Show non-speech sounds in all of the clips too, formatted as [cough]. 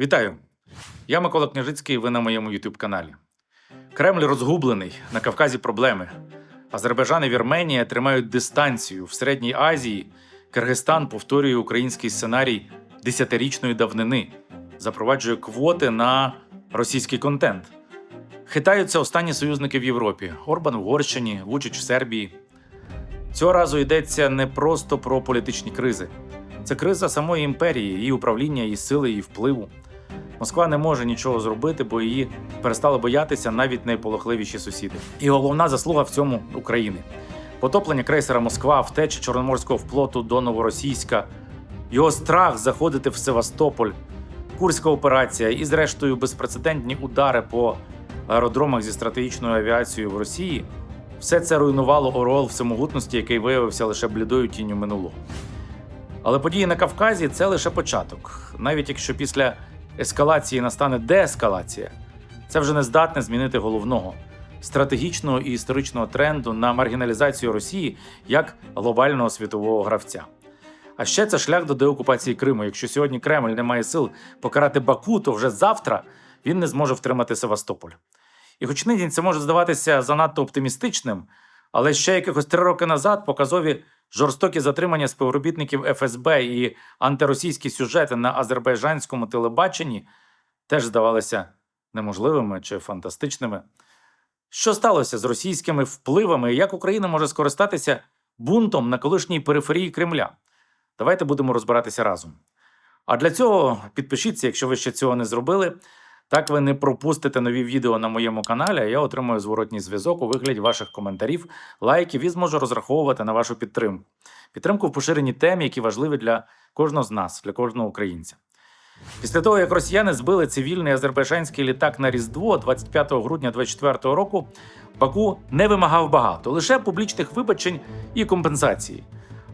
Вітаю! Я Микола Княжицький, ви на моєму youtube каналі. Кремль розгублений, на Кавказі проблеми. Азербайджан і Вірменія тримають дистанцію. В Середній Азії Киргизстан повторює український сценарій десятирічної давнини, запроваджує квоти на російський контент. Хитаються останні союзники в Європі: Орбан в Угорщині, Вучич в Сербії. Цього разу йдеться не просто про політичні кризи. Це криза самої імперії, її управління, її сили, її впливу. Москва не може нічого зробити, бо її перестали боятися навіть найполохливіші сусіди. І головна заслуга в цьому України. Потоплення крейсера Москва, втеча Чорноморського флоту до Новоросійська, його страх заходити в Севастополь, Курська операція і, зрештою, безпрецедентні удари по аеродромах зі стратегічною авіацією в Росії. Все це руйнувало Орел всемогутності, який виявився лише блідою тінню минулого. Але події на Кавказі це лише початок. Навіть якщо після ескалації настане деескалація, це вже не здатне змінити головного стратегічного і історичного тренду на маргіналізацію Росії як глобального світового гравця. А ще це шлях до деокупації Криму. Якщо сьогодні Кремль не має сил покарати Баку, то вже завтра він не зможе втримати Севастополь. І хоч нині це може здаватися занадто оптимістичним, але ще якихось три роки назад показові жорстокі затримання співробітників ФСБ і антиросійські сюжети на азербайджанському телебаченні теж здавалися неможливими чи фантастичними. Що сталося з російськими впливами і як Україна може скористатися бунтом на колишній периферії Кремля? Давайте будемо розбиратися разом. А для цього підпишіться, якщо ви ще цього не зробили. Так ви не пропустите нові відео на моєму каналі, а я отримую зворотній зв'язок у вигляді ваших коментарів, лайків і зможу розраховувати на вашу підтримку. Підтримку в поширенні тем, які важливі для кожного з нас, для кожного українця. Після того, як росіяни збили цивільний азербайджанський літак на Різдво 25 грудня 2024 року, Баку не вимагав багато, лише публічних вибачень і компенсації.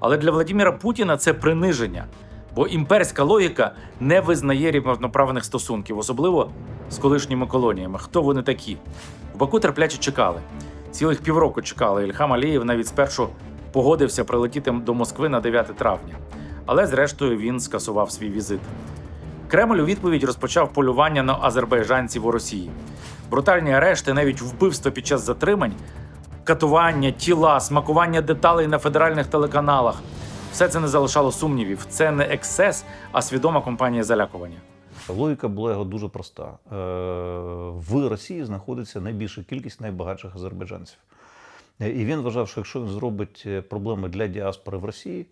Але для Владіміра Путіна це приниження, бо імперська логіка не визнає рівноправних стосунків, особливо з колишніми колоніями. Хто вони такі? В Баку терпляче чекали. Цілих півроку чекали. Ільхам Алієв навіть спершу погодився прилетіти до Москви на 9 травня. Але зрештою він скасував свій візит. Кремль у відповідь розпочав полювання на азербайджанців у Росії. Брутальні арешти, навіть вбивства під час затримань, катування, тіла, смакування деталей на федеральних телеканалах. Все це не залишало сумнівів. Це не ексцес, а свідома компанія залякування. Логіка була його дуже проста. Е, В Росії знаходиться найбільша кількість найбагатших азербайджанців. Е, І він вважав, що якщо він зробить е, проблеми для діаспори в Росії,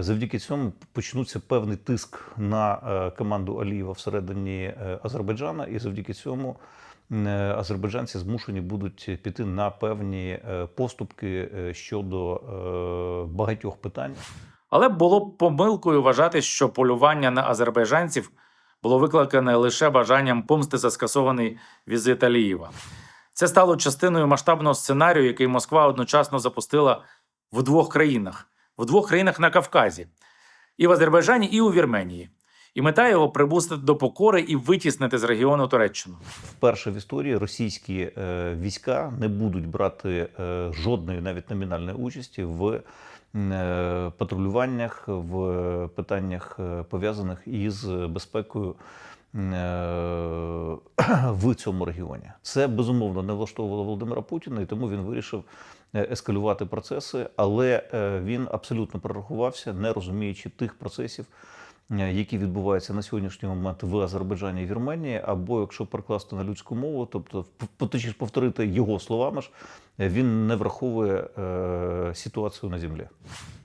завдяки цьому почнуться певний тиск на е, команду Алієва всередині е, Азербайджана, і завдяки цьому е, азербайджанці змушені будуть піти на певні е, поступки е, щодо е, багатьох питань. Але було б помилкою вважати, що полювання на азербайджанців було викликане лише бажанням помсти за скасований візит Алієва. Це стало частиною масштабного сценарію, який Москва одночасно запустила в двох країнах: в двох країнах на Кавказі, і в Азербайджані, і у Вірменії. І мета його прибустити до покори і витіснити з регіону Туреччину. Вперше в історії російські е, війська не будуть брати е, жодної навіть номінальної участі в е, патрулюваннях, в питаннях пов'язаних із безпекою [clears throat] в цьому регіоні. Це безумовно не влаштовувало Володимира Путіна, і тому він вирішив е, ескалювати процеси, але е, він абсолютно прорахувався, не розуміючи тих процесів, е, які відбуваються на сьогоднішній момент в Азербайджані і Вірменії, або якщо перекласти на людську мову, тобто точніше повторити його словами ж, е, він не враховує е, ситуацію на землі.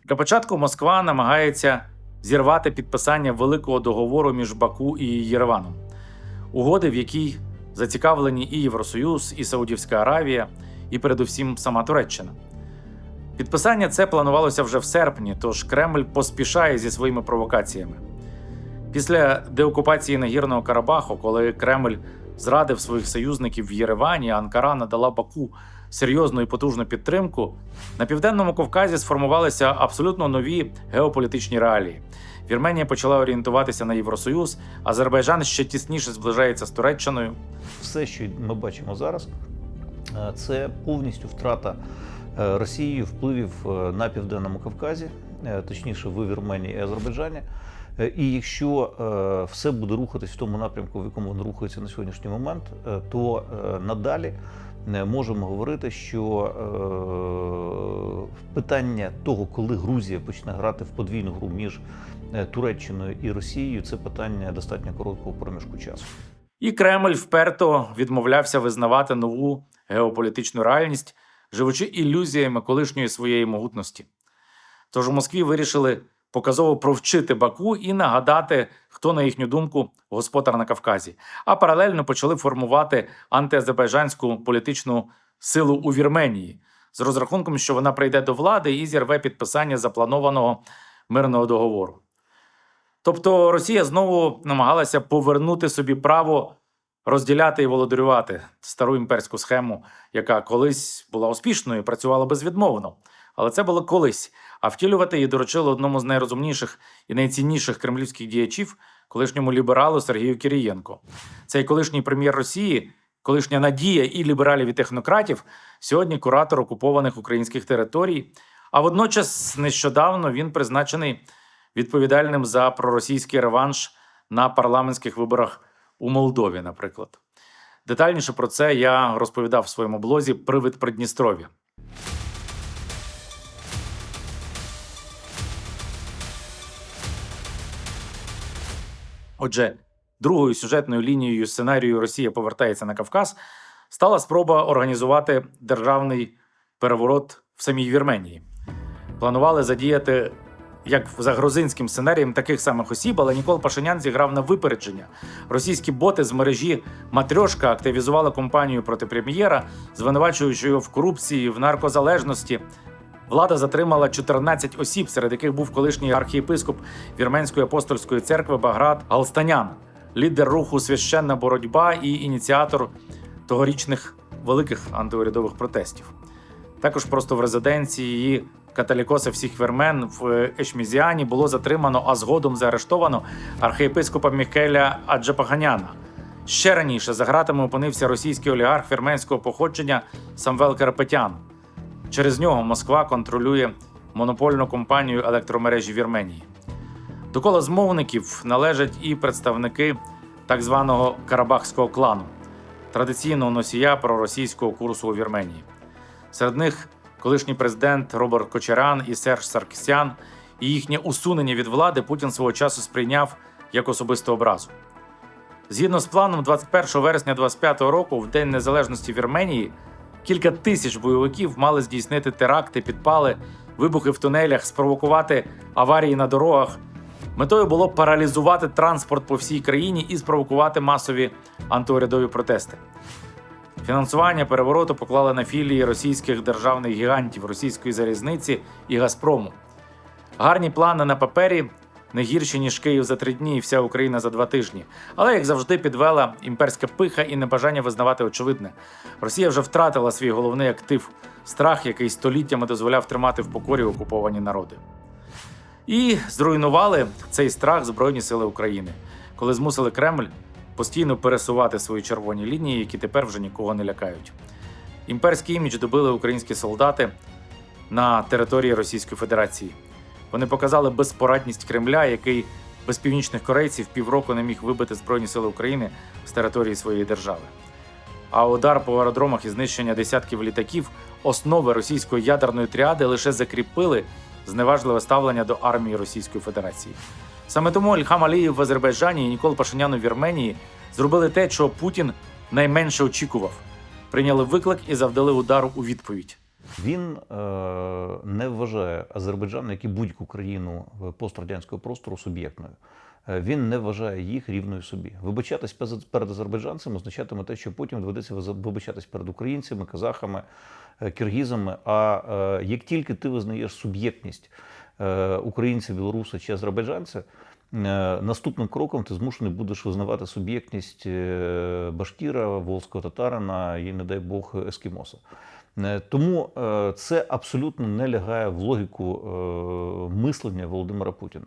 Для початку Москва намагається зірвати підписання великого договору між Баку і Єреваном, угоди, в якій зацікавлені і Євросоюз, і Саудівська Аравія, і передусім сама Туреччина. Підписання це планувалося вже в серпні, тож Кремль поспішає зі своїми провокаціями. Після деокупації Нагірного Карабаху, коли Кремль зрадив своїх союзників в Єревані, Анкара надала Баку серйозну і потужну підтримку, на південному Кавказі сформувалися абсолютно нові геополітичні реалії. Вірменія почала орієнтуватися на Євросоюз, Азербайджан ще тісніше зближається з Туреччиною. Все, що ми бачимо зараз, е, це повністю втрата е, Росією впливів е, на південному Кавказі, точніше в Вірменії і Азербайджані. І якщо все буде рухатись в тому напрямку, в якому воно рухається на сьогоднішній момент, то надалі можемо говорити, що е, питання того, коли Грузія почне грати в подвійну гру між е, Туреччиною і Росією, це питання достатньо короткого проміжку часу. І Кремль вперто відмовлявся визнавати нову геополітичну реальність, живучи ілюзіями колишньої своєї могутності. Тож у Москві вирішили показово провчити Баку і нагадати, хто, на їхню думку, господар на Кавказі, а паралельно почали формувати антиазербайджанську політичну силу у Вірменії з розрахунком, що вона прийде до влади і зірве підписання запланованого мирного договору. Тобто Росія знову намагалася повернути собі право розділяти і володарювати стару імперську схему, яка колись була успішною, і працювала безвідмовно. Але це було колись. А втілювати її доручили одному з найрозумніших і найцінніших кремлівських діячів, колишньому лібералу Сергію Кірієнко. Цей колишній прем'єр Росії, колишня надія і лібералів і технократів, сьогодні куратор окупованих українських територій. А водночас нещодавно він призначений відповідальним за проросійський реванш на парламентських виборах у Молдові, наприклад. Детальніше про це я розповідав в своєму блозі Привид Придністров'я. Отже, другою сюжетною лінією сценарію Росія повертається на Кавказ стала спроба організувати державний переворот в самій Вірменії. Планували задіяти як за грузинським сценарієм таких самих осіб, але Нікол Пашинян зіграв на випередження. Російські боти з мережі Матрьошка активізували кампанію проти прем'єра, звинувачуючи його в корупції, в наркозалежності. Влада затримала 14 осіб, серед яких був колишній архієпископ Вірменської апостольської церкви Баграт Галстанян, лідер руху Священна боротьба і ініціатор тогорічних великих антиурядових протестів. Також просто в резиденції її католікоса всіх вірмен в Ешмізіані було затримано, а згодом заарештовано архієпископа Мікеля Аджапаганяна. Ще раніше за ґратами опинився російський олігарх вірменського походження Самвел Карапетян. Через нього Москва контролює монопольну компанію електромережі Вірменії. До кола змовників належать і представники так званого Карабахського клану, традиційного носія проросійського курсу у Вірменії. Серед них колишній президент Роберт Кочарян і Серж Саркісян, і їхнє усунення від влади Путін свого часу сприйняв як особисту образу. Згідно з планом, 21 вересня 25 року, в День Незалежності Вірменії, кілька тисяч бойовиків мали здійснити теракти, підпали, вибухи в тунелях, спровокувати аварії на дорогах. Метою було паралізувати транспорт по всій країні і спровокувати масові антиурядові протести. Фінансування перевороту поклали на філії російських державних гігантів російської залізниці і Газпрому. Гарні плани на папері не гірші, ніж Київ за три дні і вся Україна за два тижні. Але, як завжди, підвела імперська пиха і небажання визнавати очевидне. Росія вже втратила свій головний актив страх, який століттями дозволяв тримати в покорі окуповані народи. І зруйнували цей страх Збройні сили України, коли змусили Кремль постійно пересувати свої червоні лінії, які тепер вже нікого не лякають. Імперський імідж добили українські солдати на території Російської Федерації. Вони показали безпорадність Кремля, який без північних корейців півроку не міг вибити Збройні сили України з території своєї держави. А удар по аеродромах і знищення десятків літаків основи російської ядерної тріади лише закріпили зневажливе ставлення до армії Російської Федерації. Саме тому Ільхам Алієв в Азербайджані і Нікол Пашинян у Вірменії зробили те, чого Путін найменше очікував. Прийняли виклик і завдали удару у відповідь. Він е, не вважає Азербайджан, як і будь-яку країну пострадянського простору суб'єктною. Е, Він не вважає їх рівною собі. Вибачатись перед азербайджанцями означатиме те, що потім доведеться вибачатись перед українцями, казахами, е, киргізами. А е, як тільки ти визнаєш суб'єктність е, українця, білоруса чи азербайджанця, е, наступним кроком ти змушений будеш визнавати суб'єктність е, башкіра, волзького татарина і, не дай Бог, ескімоса. Е, Тому е, це абсолютно не лягає в логіку е, мислення Володимира Путіна.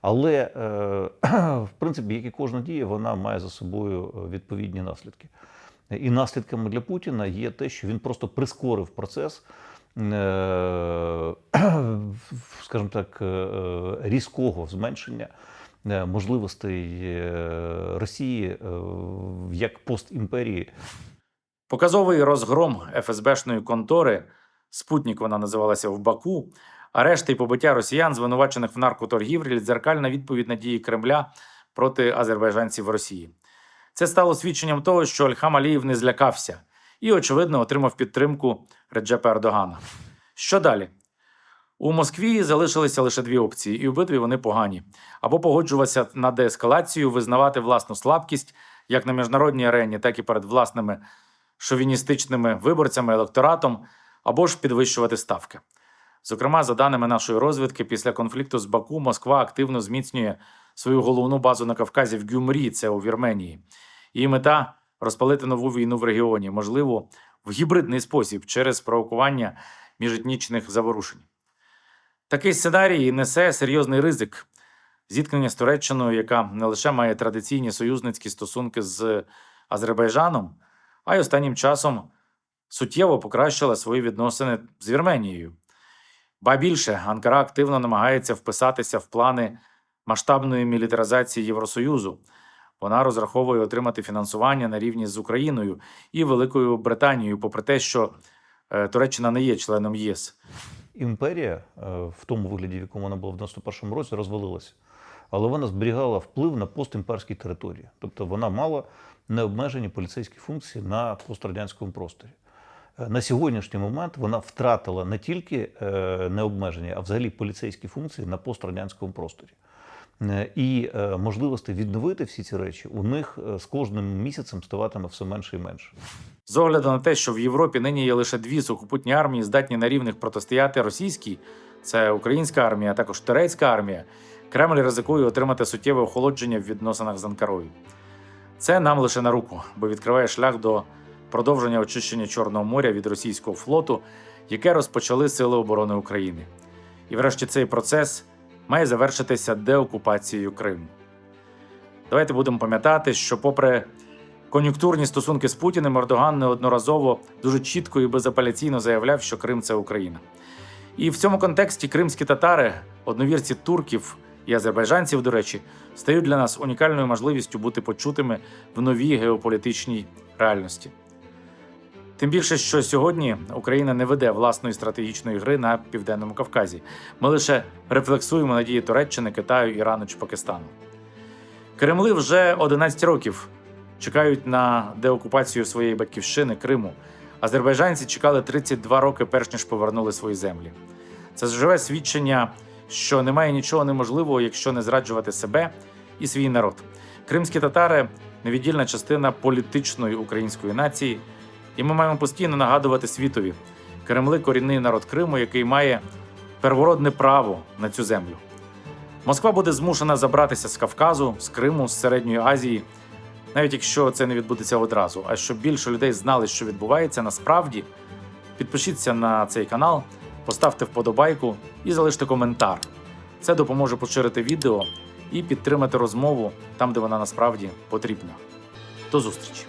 Але, [clears throat] в принципі, як і кожна дія, вона має за собою відповідні наслідки. І наслідками для Путіна є те, що він просто прискорив процес, [clears throat] скажімо так, різкого зменшення можливостей Росії як постімперії Показовий розгром ФСБшної контори, Спутник вона називалася в Баку, арешти і побиття росіян, звинувачених в наркоторгівлі, дзеркальна відповідь на дії Кремля проти азербайджанців в Росії. Це стало свідченням того, що Ольхам Аліїв не злякався і, очевидно, отримав підтримку Реджепа Ердогана. Що далі? У Москві залишилися лише дві опції, і обидві вони погані: або погоджуватися на деескалацію, визнавати власну слабкість як на міжнародній арені, так і перед власними шовіністичними виборцями, електоратом, або ж підвищувати ставки. Зокрема, за даними нашої розвідки, після конфлікту з Баку Москва активно зміцнює свою головну базу на Кавказі в Гюмрі, це у Вірменії. Її мета розпалити нову війну в регіоні, можливо, в гібридний спосіб через провокування міжетнічних заворушень. Такий сценарій несе серйозний ризик зіткнення з Туреччиною, яка не лише має традиційні союзницькі стосунки з Азербайджаном, а й останнім часом суттєво покращила свої відносини з Вірменією. Ба більше, Анкара активно намагається вписатися в плани масштабної мілітаризації Євросоюзу. Вона розраховує отримати фінансування на рівні з Україною і Великою Британією, попри те, що е, Туреччина не є членом ЄС. імперія е, в тому вигляді, в якому вона була в 91-му році, розвалилася. Але вона зберігала вплив на постімперські території. Тобто вона мала необмежені поліцейські функції на пострадянському просторі. Е, На сьогоднішній момент вона втратила не тільки е, необмежені, а взагалі поліцейські функції на пострадянському просторі. Е, І можливості відновити всі ці речі у них з кожним місяцем ставатиме все менше і менше. З огляду на те, що в Європі нині є лише дві сухопутні армії, здатні на рівних протистояти російській, це українська армія, а також турецька армія, Кремль ризикує отримати суттєве охолодження в відносинах з Анкарою. Це нам лише на руку, бо відкриває шлях до продовження очищення Чорного моря від російського флоту, яке розпочали Сили оборони України. І врешті цей процес має завершитися деокупацією Криму. Давайте будемо пам'ятати, що, попри кон'юнктурні стосунки з Путіним, Ердоган неодноразово дуже чітко і безапеляційно заявляв, що Крим це Україна. І в цьому контексті кримські татари, одновірці турків і азербайджанців, до речі, стають для нас унікальною можливістю бути почутими в новій геополітичній реальності. Тим більше, що сьогодні Україна не веде власної стратегічної гри на південному Кавказі. Ми лише рефлексуємо надії Туреччини, Китаю, Ірану чи Пакистану. Кремли вже 11 років чекають на деокупацію своєї батьківщини Криму. Азербайджанці чекали 32 роки, перш ніж повернули свої землі. Це живе свідчення, що немає нічого неможливого, якщо не зраджувати себе і свій народ. Кримські татари невіддільна частина політичної української нації, і ми маємо постійно нагадувати світові Кремли корінний народ Криму, який має первородне право на цю землю. Москва буде змушена забратися з Кавказу, з Криму, з Середньої Азії, навіть якщо це не відбудеться одразу. А щоб більше людей знали, що відбувається насправді, підпишіться на цей канал, поставте вподобайку і залиште коментар. Це допоможе поширити відео і підтримати розмову там, де вона насправді потрібна. До зустрічі!